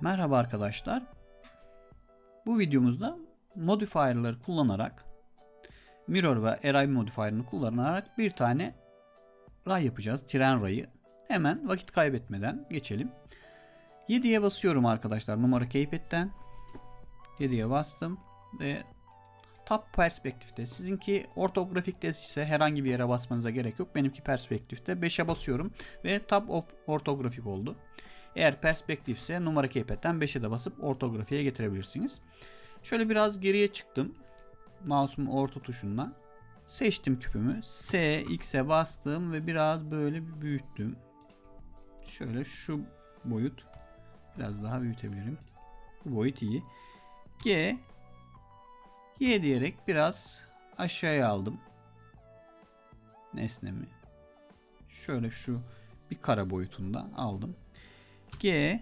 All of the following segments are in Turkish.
Merhaba arkadaşlar. Bu videomuzda modifier'ları kullanarak Mirror ve Array modifier'ını kullanarak bir tane ray yapacağız. Tren rayı. Hemen vakit kaybetmeden geçelim. 7'ye basıyorum arkadaşlar numara keypad'den. 7'ye bastım ve Top perspektifte. Sizinki ortografikte ise herhangi bir yere basmanıza gerek yok. Benimki perspektifte. 5'e basıyorum ve tab ortografik oldu. Eğer perspektif ise numara keypad'den 5'e de basıp ortografiye getirebilirsiniz. Şöyle biraz geriye çıktım. Mouse'umun orta tuşundan. Seçtim küpümü. S, X'e bastım ve biraz böyle büyüttüm. Şöyle şu boyut. Biraz daha büyütebilirim. Bu boyut iyi. G, Y diyerek biraz aşağıya aldım. Nesnemi. Şöyle şu bir kara boyutunda aldım. G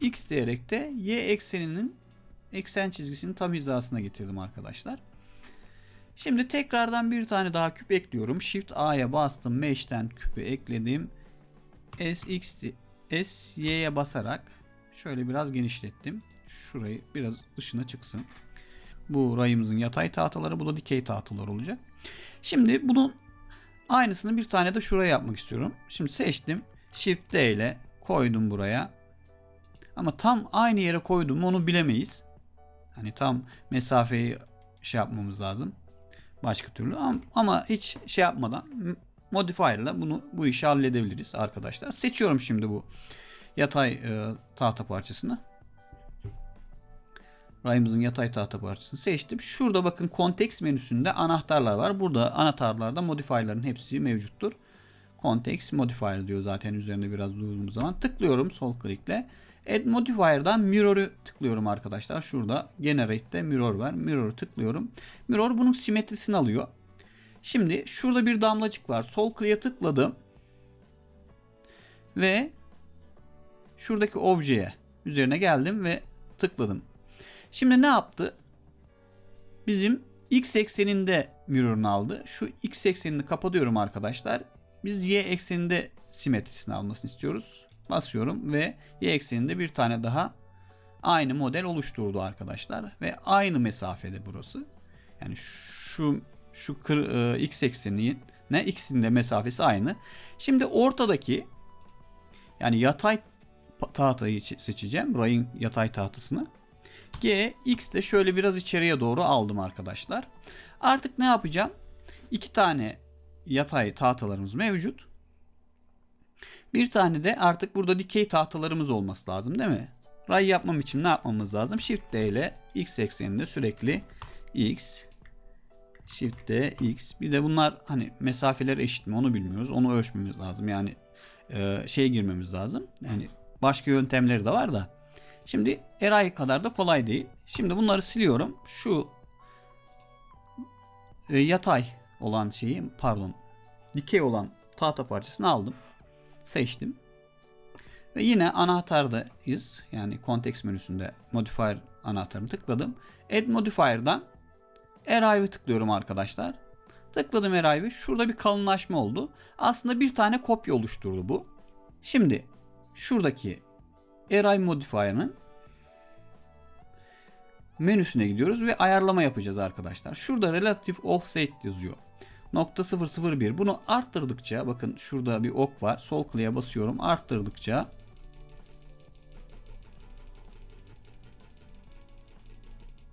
X diyerek de Y ekseninin eksen çizgisinin tam hizasına getirdim arkadaşlar. Şimdi tekrardan bir tane daha küp ekliyorum. Shift A'ya bastım. Mesh'ten küpü ekledim. S, X, S, Y'ye basarak şöyle biraz genişlettim. Şurayı biraz dışına çıksın. Bu rayımızın yatay tahtaları. Bu da dikey tahtalar olacak. Şimdi bunun aynısını bir tane de şuraya yapmak istiyorum. Şimdi seçtim. Shift D ile koydum buraya. Ama tam aynı yere koydum onu bilemeyiz. Hani tam mesafeyi şey yapmamız lazım. Başka türlü ama, ama hiç şey yapmadan modifier ile bunu bu işi halledebiliriz arkadaşlar. Seçiyorum şimdi bu yatay e, tahta parçasını. Rayımızın yatay tahta parçasını seçtim. Şurada bakın kontekst menüsünde anahtarlar var. Burada anahtarlarda modifier'ların hepsi mevcuttur. Context Modifier diyor zaten üzerinde biraz durduğumuz zaman. Tıklıyorum sol klikle. Add Modifier'dan Mirror'ı tıklıyorum arkadaşlar. Şurada Generate'de Mirror var. Mirror'ı tıklıyorum. Mirror bunun simetrisini alıyor. Şimdi şurada bir damlacık var. Sol klik'e tıkladım. Ve şuradaki objeye üzerine geldim ve tıkladım. Şimdi ne yaptı? Bizim x ekseninde mirror'ını aldı. Şu x eksenini kapatıyorum arkadaşlar. Biz y ekseninde simetrisini almasını istiyoruz. Basıyorum ve y ekseninde bir tane daha aynı model oluşturdu arkadaşlar ve aynı mesafede burası. Yani şu şu kır, e, x ekseninin ne x'in de mesafesi aynı. Şimdi ortadaki yani yatay tahtayı seçeceğim. Rayın yatay tahtasını. G, X de şöyle biraz içeriye doğru aldım arkadaşlar. Artık ne yapacağım? İki tane yatay tahtalarımız mevcut. Bir tane de artık burada dikey tahtalarımız olması lazım değil mi? Ray yapmam için ne yapmamız lazım? Shift D ile X ekseninde sürekli X Shift D X. Bir de bunlar hani mesafeler eşit mi onu bilmiyoruz. Onu ölçmemiz lazım. Yani e, şey girmemiz lazım. Yani başka yöntemleri de var da. Şimdi Eray kadar da kolay değil. Şimdi bunları siliyorum. Şu e, yatay olan şeyi pardon dikey olan tahta parçasını aldım. Seçtim. Ve yine anahtardayız. Yani context menüsünde modifier anahtarını tıkladım. Add modifier'dan Arrive'ı tıklıyorum arkadaşlar. Tıkladım Arrive'ı. Şurada bir kalınlaşma oldu. Aslında bir tane kopya oluşturdu bu. Şimdi şuradaki Arrive modifier'ın menüsüne gidiyoruz ve ayarlama yapacağız arkadaşlar. Şurada relative offset yazıyor. Nokta 001. Bunu arttırdıkça bakın şurada bir ok var. Sol kliğe basıyorum. Arttırdıkça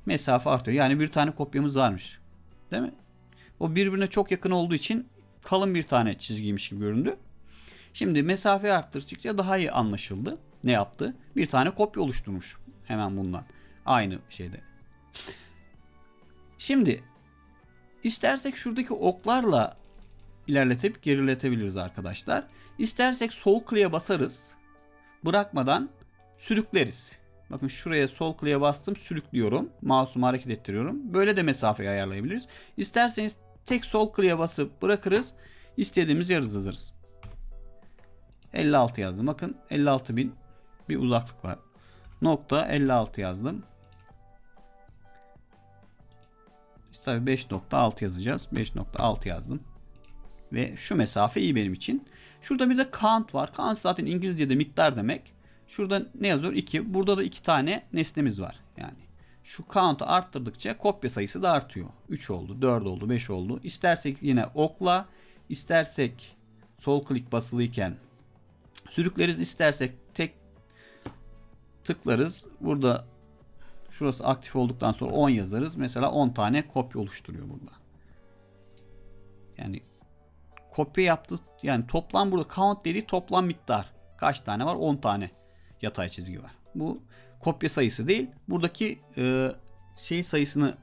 mesafe artıyor. Yani bir tane kopyamız varmış. Değil mi? O birbirine çok yakın olduğu için kalın bir tane çizgiymiş gibi göründü. Şimdi mesafe arttırdıkça daha iyi anlaşıldı. Ne yaptı? Bir tane kopya oluşturmuş hemen bundan. Aynı şeyde. Şimdi istersek şuradaki oklarla ilerletip geriletebiliriz arkadaşlar. İstersek sol kliğe basarız. Bırakmadan sürükleriz. Bakın şuraya sol kliğe bastım sürüklüyorum. Mouse'umu hareket ettiriyorum. Böyle de mesafeyi ayarlayabiliriz. İsterseniz tek sol kliğe basıp bırakırız. İstediğimiz yer hızlanırız. 56 yazdım. Bakın 56 bin bir uzaklık var. Nokta 56 yazdım. Tabii 5.6 yazacağız. 5.6 yazdım. Ve şu mesafe iyi benim için. Şurada bir de count var. Count zaten İngilizce'de miktar demek. Şurada ne yazıyor? 2. Burada da 2 tane nesnemiz var. Yani şu count'u arttırdıkça kopya sayısı da artıyor. 3 oldu, 4 oldu, 5 oldu. İstersek yine okla, istersek sol klik basılıyken sürükleriz, istersek tek tıklarız. Burada şurası aktif olduktan sonra 10 yazarız. Mesela 10 tane kopya oluşturuyor burada. Yani kopya yaptı. Yani toplam burada count dediği toplam miktar. Kaç tane var? 10 tane yatay çizgi var. Bu kopya sayısı değil. Buradaki e, şey sayısını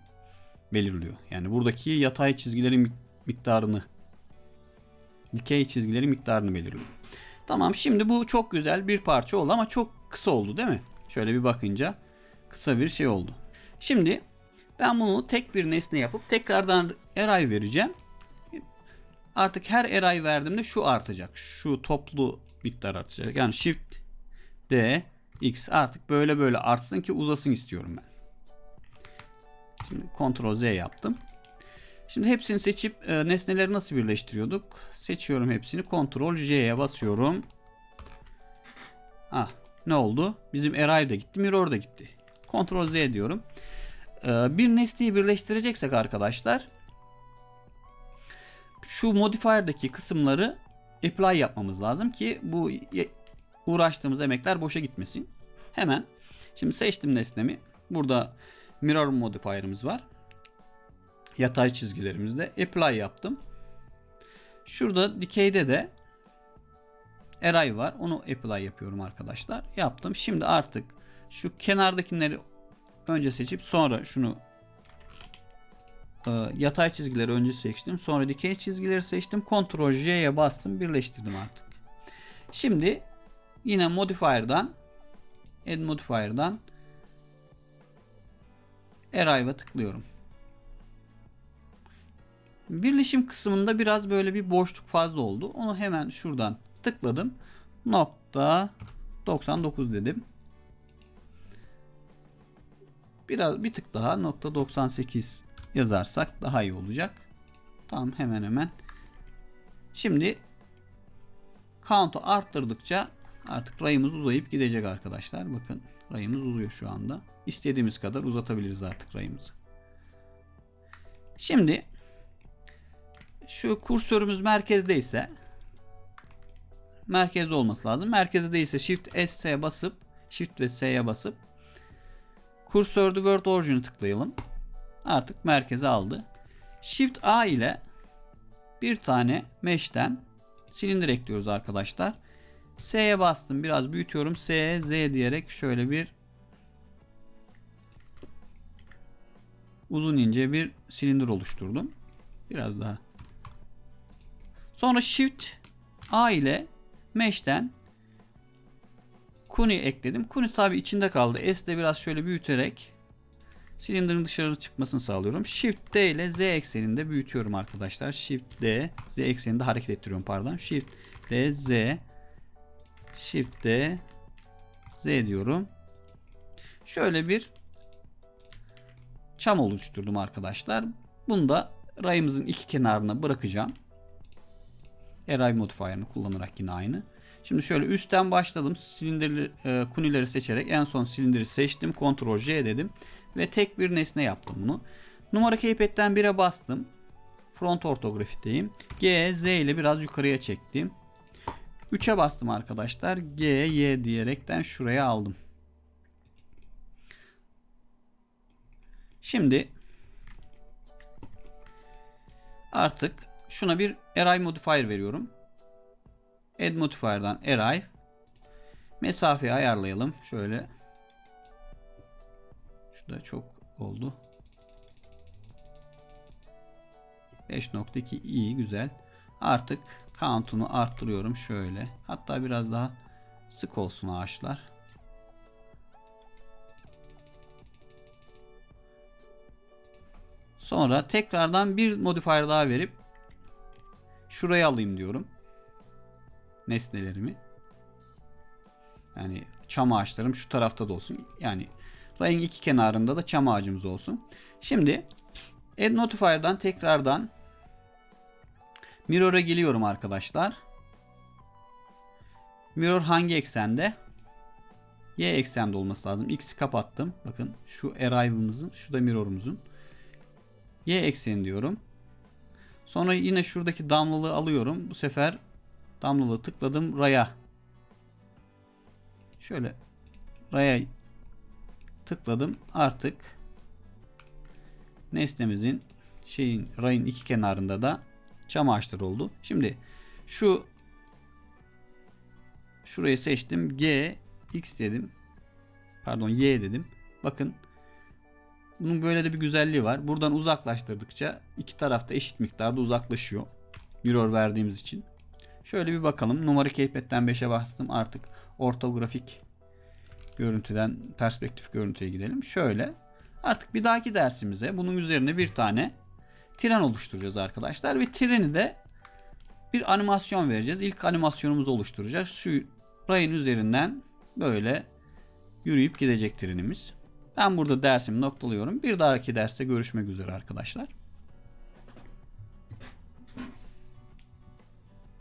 belirliyor. Yani buradaki yatay çizgilerin miktarını dikey çizgilerin miktarını belirliyor. Tamam şimdi bu çok güzel bir parça oldu ama çok kısa oldu değil mi? Şöyle bir bakınca kısa bir şey oldu. Şimdi ben bunu tek bir nesne yapıp tekrardan array vereceğim. Artık her array verdiğimde şu artacak. Şu toplu miktar artacak. Yani shift D X artık böyle böyle artsın ki uzasın istiyorum ben. Şimdi Ctrl Z yaptım. Şimdi hepsini seçip e, nesneleri nasıl birleştiriyorduk? Seçiyorum hepsini. Ctrl J'ye basıyorum. Ah ne oldu? Bizim array da gitti, mirror da gitti. Ctrl Z diyorum. E, bir nesneyi birleştireceksek arkadaşlar şu modifier'daki kısımları apply yapmamız lazım ki bu uğraştığımız emekler boşa gitmesin. Hemen şimdi seçtim nesnemi. Burada mirror modifier'ımız var. Yatay çizgilerimizde apply yaptım. Şurada dikeyde de array var. Onu apply yapıyorum arkadaşlar. Yaptım. Şimdi artık şu kenardakileri önce seçip sonra şunu e, yatay çizgileri önce seçtim. Sonra dikey çizgileri seçtim. Ctrl J'ye bastım. Birleştirdim artık. Şimdi yine modifier'dan add modifier'dan arrive'a tıklıyorum. Birleşim kısmında biraz böyle bir boşluk fazla oldu. Onu hemen şuradan tıkladım. Nokta 99 dedim. Biraz bir tık daha nokta 98 yazarsak daha iyi olacak. Tamam hemen hemen. Şimdi count'u arttırdıkça artık rayımız uzayıp gidecek arkadaşlar. Bakın rayımız uzuyor şu anda. İstediğimiz kadar uzatabiliriz artık rayımızı. Şimdi şu kursörümüz merkezdeyse merkezde olması lazım. Merkezde değilse Shift S'ye basıp Shift ve S'ye basıp kursörde Word Origin'i tıklayalım. Artık merkeze aldı. Shift A ile bir tane mesh'ten silindir ekliyoruz arkadaşlar. S'ye bastım. Biraz büyütüyorum. S, Z diyerek şöyle bir uzun ince bir silindir oluşturdum. Biraz daha. Sonra Shift A ile Mesh'ten Kuni ekledim. Kuni tabi içinde kaldı. S de biraz şöyle büyüterek silindirin dışarı çıkmasını sağlıyorum. Shift D ile Z ekseninde büyütüyorum arkadaşlar. Shift D Z ekseninde hareket ettiriyorum pardon. Shift D Z Shift D Z diyorum. Şöyle bir çam oluşturdum arkadaşlar. Bunu da rayımızın iki kenarına bırakacağım. Array modifier'ını kullanarak yine aynı. Şimdi şöyle üstten başladım. Silindirli e, kunileri seçerek en son silindiri seçtim. Ctrl J dedim ve tek bir nesne yaptım bunu. Numara keypad'den 1'e bastım. Front ortografideyim. G, Z ile biraz yukarıya çektim. 3'e bastım arkadaşlar. G, Y diyerekten şuraya aldım. Şimdi artık şuna bir array modifier veriyorum. Add modifier'dan array mesafeyi ayarlayalım. Şöyle şu da çok oldu. 5.2 iyi güzel. Artık count'unu arttırıyorum şöyle. Hatta biraz daha sık olsun ağaçlar. Sonra tekrardan bir modifier daha verip şuraya alayım diyorum. Nesnelerimi. Yani çam ağaçlarım şu tarafta da olsun. Yani rayın iki kenarında da çam ağacımız olsun. Şimdi Add Notifier'dan tekrardan Mirror'a geliyorum arkadaşlar. Mirror hangi eksende? Y eksende olması lazım. X'i kapattım. Bakın şu arrive'ımızın, şu da mirror'umuzun. Y ekseni diyorum. Sonra yine şuradaki damlalığı alıyorum. Bu sefer damlalığı tıkladım. Raya. Şöyle raya tıkladım. Artık nesnemizin şeyin rayın iki kenarında da çam ağaçları oldu. Şimdi şu şurayı seçtim. G X dedim. Pardon Y dedim. Bakın bunun böyle de bir güzelliği var. Buradan uzaklaştırdıkça iki tarafta eşit miktarda uzaklaşıyor. Mirror verdiğimiz için. Şöyle bir bakalım. Numaralı keypad'den 5'e bastım. Artık ortografik görüntüden perspektif görüntüye gidelim. Şöyle. Artık bir dahaki dersimize bunun üzerine bir tane tren oluşturacağız arkadaşlar. Ve treni de bir animasyon vereceğiz. İlk animasyonumuzu oluşturacağız. Şu rayın üzerinden böyle yürüyüp gidecek trenimiz. Ben burada dersimi noktalıyorum. Bir dahaki derste görüşmek üzere arkadaşlar.